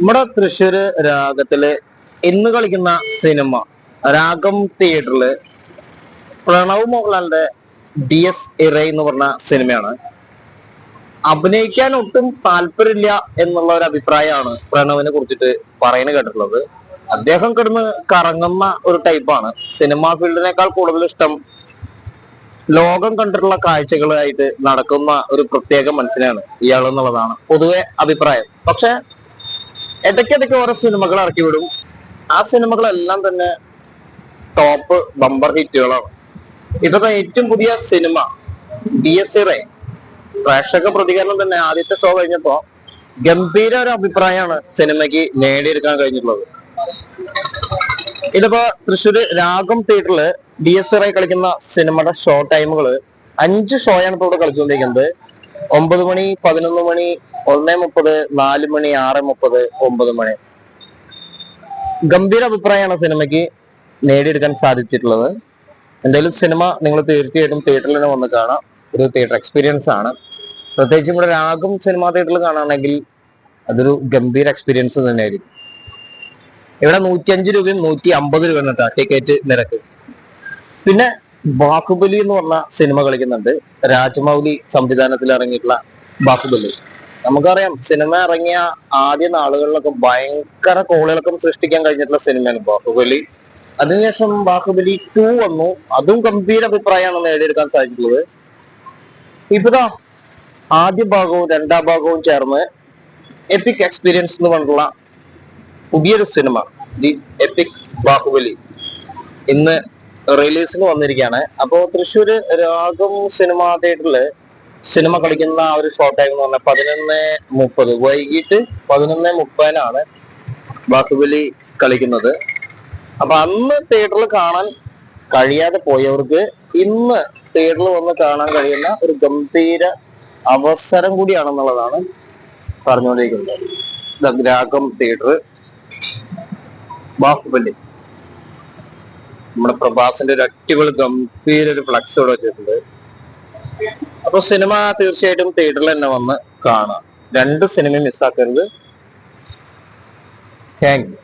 നമ്മുടെ തൃശ്ശൂര് രാഗത്തിൽ ഇന്ന് കളിക്കുന്ന സിനിമ രാഗം തിയേറ്ററിൽ പ്രണവ് മോഹൻലാലിന്റെ ഡി എസ് ഇറ എന്ന് പറഞ്ഞ സിനിമയാണ്. അഭിനയിക്കാൻ ഒട്ടും താല്പര്യമില്ല എന്നുള്ള ഒരു അഭിപ്രായമാണ് പ്രണവിനെ കുറിച്ചിട്ട് പറയുന്നത് കേട്ടിട്ടുള്ളത്. അദ്ദേഹം കിടന്ന് കറങ്ങുന്ന ഒരു ടൈപ്പാണ് സിനിമാ ഫീൽഡിനേക്കാൾ കൂടുതൽ ഇഷ്ടം ലോകം കണ്ടിട്ടുള്ള കാഴ്ചകളായിട്ട് നടക്കുന്ന ഒരു പ്രത്യേക മനുഷ്യനാണ് ഇയാൾ എന്നുള്ളതാണ് പൊതുവെ അഭിപ്രായം. പക്ഷെ ഇടയ്ക്കിടയ്ക്ക് ഓരോ സിനിമകൾ ഇറക്കി വിടും. ആ സിനിമകളെല്ലാം തന്നെ ടോപ്പ് ബമ്പർ ഹിറ്റുകളാണ്. ഇതൊക്കെ ഏറ്റവും പുതിയ സിനിമ ഡി എസ് ഇറേ പ്രേക്ഷക പ്രതികരണം തന്നെ ആദ്യത്തെ ഷോ കഴിഞ്ഞപ്പോ ഗംഭീര ഒരു അഭിപ്രായമാണ് സിനിമയ്ക്ക് നേടിയെടുക്കാൻ കഴിഞ്ഞിട്ടുള്ളത്. ഇതിപ്പോ തൃശ്ശൂര് രാഗം തിയേറ്ററിൽ ഡി എസ് ഇറേ കളിക്കുന്ന സിനിമയുടെ ഷോ ടൈമുകൾ അഞ്ച് ഷോയാണ് ഇപ്പോൾ ഇവിടെ കളിച്ചുകൊണ്ടിരിക്കുന്നത്. ഒമ്പത് മണി പതിനൊന്ന് മണി ഒന്ന് മുപ്പത് നാല് മണി ആറ് മുപ്പത് ഒമ്പത് മണി. ഗംഭീര അഭിപ്രായമാണ് സിനിമയ്ക്ക് നേടിയെടുക്കാൻ സാധിച്ചിട്ടുള്ളത്. എന്തായാലും സിനിമ നിങ്ങൾ തീർച്ചയായിട്ടും തിയേറ്ററിൽ തന്നെ വന്ന് കാണാം. ഒരു തിയേറ്റർ എക്സ്പീരിയൻസ് ആണ്. പ്രത്യേകിച്ചും ഇവിടെ രാഗം സിനിമാ തിയേറ്ററിൽ കാണുകയാണെങ്കിൽ അതൊരു ഗംഭീര എക്സ്പീരിയൻസ് തന്നെയായിരിക്കും. ഇവിടെ നൂറ്റിയഞ്ച് രൂപയും നൂറ്റി അമ്പത് രൂപയാണ് ടിക്കറ്റ് നിരക്ക്. പിന്നെ ബാഹുബലി എന്ന് പറഞ്ഞ സിനിമ കളിക്കുന്നുണ്ട്. രാജമൗലി സംവിധാനത്തിൽ ഇറങ്ങിയിട്ടുള്ള ബാഹുബലി. നമുക്കറിയാം സിനിമ ഇറങ്ങിയ ആദ്യ നാളുകളിലൊക്കെ ഭയങ്കര കോളിളക്കം സൃഷ്ടിക്കാൻ കഴിഞ്ഞിട്ടുള്ള സിനിമയാണ് ബാഹുബലി. അതിനുശേഷം ബാഹുബലി ടു വന്നു. അതും ഗംഭീര അഭിപ്രായമാണ് നേടിയെടുക്കാൻ സാധിച്ചിട്ടുള്ളത്. ഇപ്പതാ ആദ്യ ഭാഗവും രണ്ടാം ഭാഗവും ചേർന്ന് എപ്പിക് എക്സ്പീരിയൻസ് എന്ന് പറഞ്ഞിട്ടുള്ള പുതിയൊരു സിനിമ ദി എപ്പിക് ബാഹുബലി. ഇന്ന് റിലീസിന് വന്നിരിക്കുകയാണ്. അപ്പോ തൃശ്ശൂര് രാഗം സിനിമ തിയേറ്ററിൽ സിനിമ കളിക്കുന്ന ആ ഒരു ഷോ ടൈം എന്ന് പറഞ്ഞാൽ പതിനൊന്ന് മുപ്പത് വൈകിട്ട് പതിനൊന്ന് മുപ്പതിനാണ് ബാഹുബലി കളിക്കുന്നത്. അപ്പൊ അന്ന് തിയേറ്ററിൽ കാണാൻ കഴിയാതെ പോയവർക്ക് ഇന്ന് തിയേറ്ററിൽ വന്ന് കാണാൻ കഴിയുന്ന ഒരു ഗംഭീര അവസരം കൂടിയാണെന്നുള്ളതാണ് പറഞ്ഞുകൊണ്ടിരിക്കുന്നത്. രാഗം തിയേറ്റർ ബാഹുബലി. നമ്മുടെ പ്രഭാസിന്റെ ഒരു അടിപൊളി ഗംഭീര ഒരു ഫ്ലക്സ് ഇവിടെ വെച്ചിട്ടുണ്ട്. അപ്പൊ സിനിമ തീർച്ചയായിട്ടും തിയേറ്ററിൽ തന്നെ വന്ന് കാണാം. രണ്ട് സിനിമയും മിസ്സാക്കരുത് താങ്ക് യു